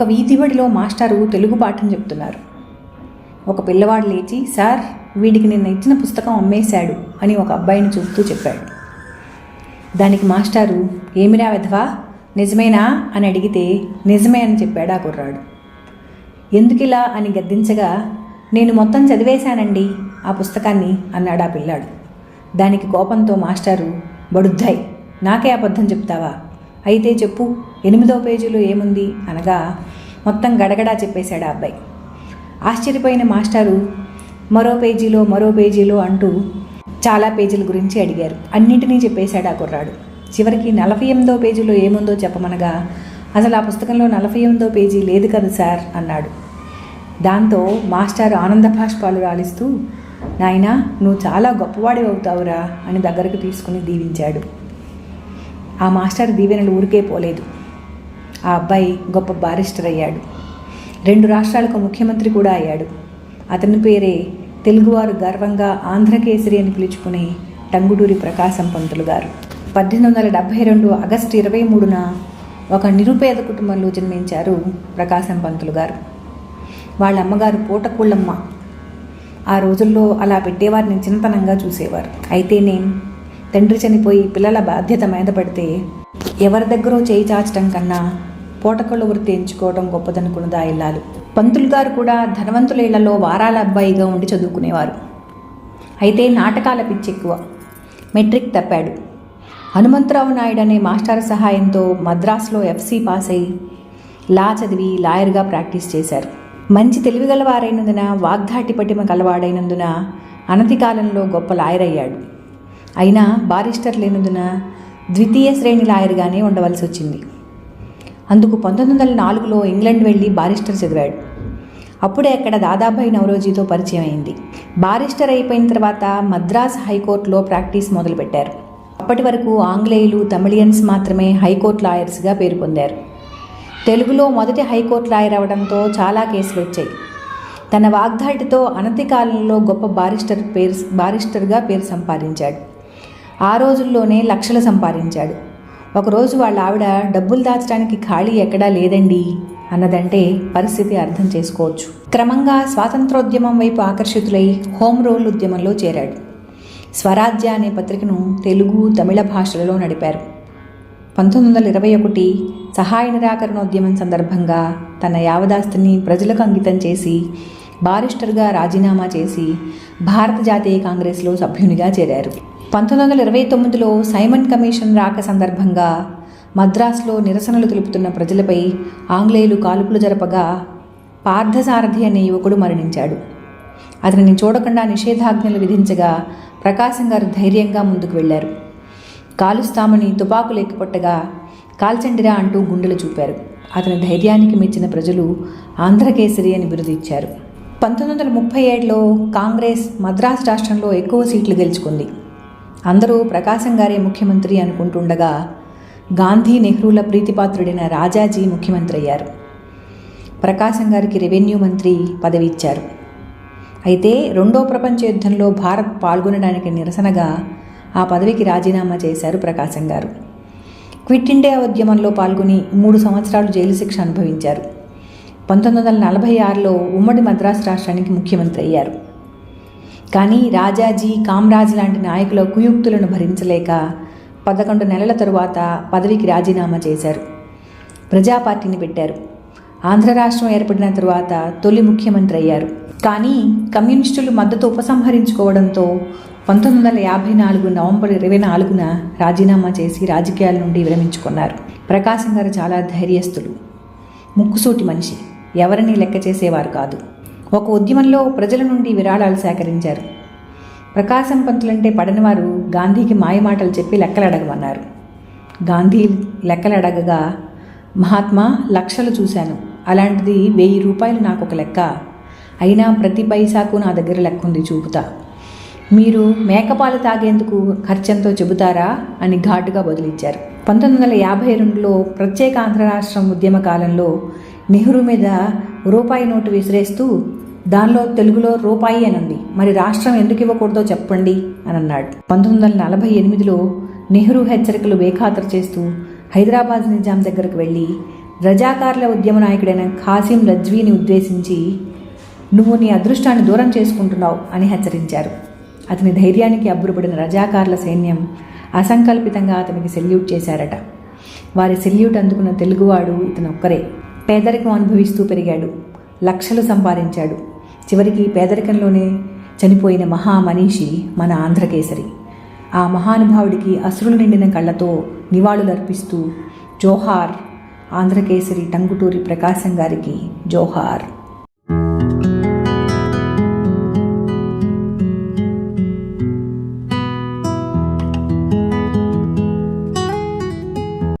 ఒక వీధిబడిలో మాస్టారు తెలుగు పాఠం చెప్తున్నారు. ఒక పిల్లవాడు లేచి సార్ వీడికి నిన్న ఇచ్చిన పుస్తకం అమ్మేశాడు అని ఒక అబ్బాయిని చూస్తూ చెప్పాడు. దానికి మాస్టారు ఏమిరా విధవా నిజమేనా? అని అడిగితే నిజమే అని చెప్పాడు ఆ కుర్రాడు. ఎందుకిలా? అని గద్దించగా నేను మొత్తం చదివేశానండి ఆ పుస్తకాన్ని అన్నాడు ఆ పిల్లాడు. దానికి కోపంతో మాస్టారు బడుద్దాయ్ నాకే అబద్ధం చెప్తావా? అయితే చెప్పు ఎనిమిదో పేజీలో ఏముంది? అనగా మొత్తం గడగడా చెప్పేశాడు ఆ అబ్బాయి. ఆశ్చర్యపోయిన మాస్టారు మరో పేజీలో మరో పేజీలో అంటూ చాలా పేజీల గురించి అడిగారు. అన్నింటినీ చెప్పేశాడు ఆ కుర్రాడు. చివరికి నలభై ఎనిమిదో పేజీలో ఏముందో చెప్పమనగా అసలు ఆ పుస్తకంలో నలభై ఎనిమిదో పేజీ లేదు కదా సార్ అన్నాడు. దాంతో మాస్టర్ ఆనంద భాష్పాలు రాలిస్తూ నాయనా నువ్వు చాలా గొప్పవాడి అవుతావురా అని దగ్గరకు తీసుకుని దీవించాడు. ఆ మాస్టర్ దీవెనలు ఊరికే పోలేదు. ఆ అబ్బాయి గొప్ప బారిస్టర్ అయ్యాడు. రెండు రాష్ట్రాలకు ముఖ్యమంత్రి కూడా అయ్యాడు. అతని పేరే తెలుగువారు గర్వంగా ఆంధ్రకేసరి అని పిలుచుకునే టంగుటూరి ప్రకాశం పంతులు గారు. పద్దెనిమిది వందల డెబ్భై రెండు ఆగస్టు ఇరవై మూడున ఒక నిరుపేద కుటుంబంలో జన్మించారు ప్రకాశం పంతులు గారు. వాళ్ళ అమ్మగారు పూటకూళ్ళమ్మ. ఆ రోజుల్లో అలా పెట్టేవారిని చిన్నతనంగా చూసేవారు. అయితే నేను తండ్రి చనిపోయి పిల్లల బాధ్యత మీద పడితే ఎవరి దగ్గరో చేయి చాచటం కన్నా పూటకళ్ళు వృత్తి ఎంచుకోవడం గొప్పదనుకున్న దాయిల్లాలు పంతులు గారు కూడా ధనవంతుల ఇళ్ళలో వారాల అబ్బాయిగా ఉండి చదువుకునేవారు. అయితే నాటకాల పిచ్చి ఎక్కువ మెట్రిక్ తప్పాడు. హనుమంతరావు నాయుడు అనే మాస్టర్ సహాయంతో మద్రాసులో ఎఫ్సి పాస్ అయి లా చదివి లాయర్గా ప్రాక్టీస్ చేశారు. మంచి తెలివిగలవారైనందున వాగ్ధాటి పటిమ కలవాడైనందున అనతి కాలంలో గొప్ప లాయర్ అయ్యాడు అయినా బారిస్టర్ లేనందున ద్వితీయ శ్రేణి లాయర్గానే ఉండవలసి వచ్చింది. అందుకు పంతొమ్మిది వందల నాలుగులో ఇంగ్లాండ్ వెళ్ళి బారిస్టర్ చదివాడు. అప్పుడే అక్కడ దాదాభాయ్ నవరోజీతో పరిచయం అయింది బారిస్టర్ అయిపోయిన తర్వాత మద్రాస్ హైకోర్టులో ప్రాక్టీస్ మొదలుపెట్టారు. అప్పటి వరకు ఆంగ్లేయులు తమిళియన్స్ మాత్రమే హైకోర్టు లాయర్స్గా పేరు పొందారు. తెలుగులో మొదటి హైకోర్టు లాయర్ అవడంతో చాలా కేసులు వచ్చాయి. తన వాగ్దాటితో అనతి కాలంలో గొప్ప బారిస్టర్ పేరు బారిస్టర్గా పేరు సంపాదించాడు. ఆ రోజుల్లోనే లక్షలు సంపాదించాడు. ఒకరోజు వాళ్ళ ఆవిడ డబ్బులు దాచడానికి ఖాళీ ఎక్కడా లేదండి అన్నదంటే పరిస్థితి అర్థం చేసుకోవచ్చు. క్రమంగా స్వాతంత్రోద్యమం వైపు ఆకర్షితులై హోమ్ రోల్ ఉద్యమంలో చేరాడు. స్వరాజ్య అనే పత్రికను తెలుగు తమిళ భాషలలో నడిపారు. పంతొమ్మిది వందల ఇరవై ఒకటి సహాయ నిరాకరణోద్యమం సందర్భంగా తన యావదాస్తిని ప్రజలకు అంకితం చేసి బారిస్టర్గా రాజీనామా చేసి భారత జాతీయ కాంగ్రెస్లో సభ్యునిగా చేరారు. పంతొమ్మిది వందల ఇరవై తొమ్మిదిలో సైమన్ కమిషన్ రాక సందర్భంగా మద్రాసులో నిరసనలు తెలుపుతున్న ప్రజలపై ఆంగ్లేయులు కాల్పులు జరపగా పార్థసారథి అనే యువకుడు మరణించాడు. అతనిని చూడకుండా నిషేధాజ్ఞలు విధించగా ప్రకాశం గారు ధైర్యంగా ముందుకు వెళ్ళారు. కాలుస్తామని తుపాకులు ఎక్కిపొట్టగా కాల్చండిరా అంటూ గుండెలు చూపారు. అతని ధైర్యానికి మెచ్చిన ప్రజలు ఆంధ్రకేసరి అని బిరుదిచ్చారు పంతొమ్మిది వందల ముప్పై ఏడులో కాంగ్రెస్ మద్రాసు రాష్ట్రంలో ఎక్కువ సీట్లు గెలుచుకుంది. అందరూ ప్రకాశం గారే ముఖ్యమంత్రి అనుకుంటుండగా గాంధీ నెహ్రూల ప్రీతిపాత్రుడైన రాజాజీ ముఖ్యమంత్రి అయ్యారు. ప్రకాశం గారికి రెవెన్యూ మంత్రి పదవి ఇచ్చారు. అయితే రెండో ప్రపంచ యుద్ధంలో భారత్ పాల్గొనడానికి నిరసనగా ఆ పదవికి రాజీనామా చేశారు ప్రకాశం గారు. క్విట్ ఇండియా ఉద్యమంలో పాల్గొని మూడు సంవత్సరాలు జైలు శిక్ష అనుభవించారు. పంతొమ్మిది వందల నలభై ఆరులో ఉమ్మడి మద్రాసు రాష్ట్రానికి ముఖ్యమంత్రి అయ్యారు. కానీ రాజాజీ కామరాజ్ లాంటి నాయకుల కుయుక్తులను భరించలేక పదకొండు నెలల తరువాత పదవికి రాజీనామా చేశారు. ప్రజా పార్టీని పెట్టారు. ఆంధ్ర రాష్ట్రం ఏర్పడిన తరువాత తొలి ముఖ్యమంత్రి అయ్యారు. కానీ కమ్యూనిస్టులు మద్దతు ఉపసంహరించుకోవడంతో పంతొమ్మిది వందల యాభై నాలుగు నవంబర్ ఇరవై నాలుగున రాజీనామా చేసి రాజకీయాల నుండి విరమించుకున్నారు. ప్రకాశం గారు చాలా ధైర్యస్తులు. ముక్కుసూటి మనిషి. ఎవరిని లెక్క చేసేవారు కాదు. ఒక ఉద్యమంలో ప్రజల నుండి విరాళాలు సేకరించారు. ప్రకాశం పంతులంటే పడనివారు గాంధీకి మాయమాటలు చెప్పి లెక్కలు అడగమన్నారు గాంధీ లెక్కలు అడగగా మహాత్మా లక్షలు చూశాను. అలాంటిది వెయ్యి రూపాయలు నాకు ఒక లెక్క. అయినా ప్రతి పైసాకు నా దగ్గర లెక్క ఉంది చూపుతా. మీరు మేకపాలు తాగేందుకు ఖర్చంతో చెబుతారా? అని ఘాటుగా బదిలిచ్చారు. పంతొమ్మిది వందల యాభై రెండులో ప్రత్యేక ఆంధ్ర రాష్ట్రం ఉద్యమ కాలంలో నెహ్రూ మీద రూపాయి నోటు విసిరేస్తూ దానిలో తెలుగులో రూపాయి అని ఉంది మరి రాష్ట్రం ఎందుకు ఇవ్వకూడదో చెప్పండి అని అన్నాడు. పంతొమ్మిది వందల నలభై ఎనిమిదిలో నెహ్రూ హెచ్చరికలు బేఖాతరు చేస్తూ హైదరాబాద్ నిజాం దగ్గరకు వెళ్ళి రజాకార్ల ఉద్యమ నాయకుడైన ఖాసిం రజ్వీని ఉద్దేశించి నువ్వు నీ అదృష్టాన్ని దూరం చేసుకుంటున్నావు అని హెచ్చరించారు. అతని ధైర్యానికి అబ్బురపడిన రజాకార్ల సైన్యం అసంకల్పితంగా అతనికి సెల్యూట్ చేశారట. వారి సెల్యూట్ అందుకున్న తెలుగువాడు ఇతను ఒక్కరే పేదరికం అనుభవిస్తూ పెరిగాడు. లక్షలు సంపాదించాడు. చివరికి పేదరికంలోనే చనిపోయిన మహా మనీషి మన ఆంధ్రకేసరి. ఆ మహానుభావుడికి అశ్రులు నిండిన కళ్ళతో నివాళులర్పిస్తూ జోహార్ ఆంధ్రకేసరి టంగుటూరి ప్రకాశం గారికి జోహార్.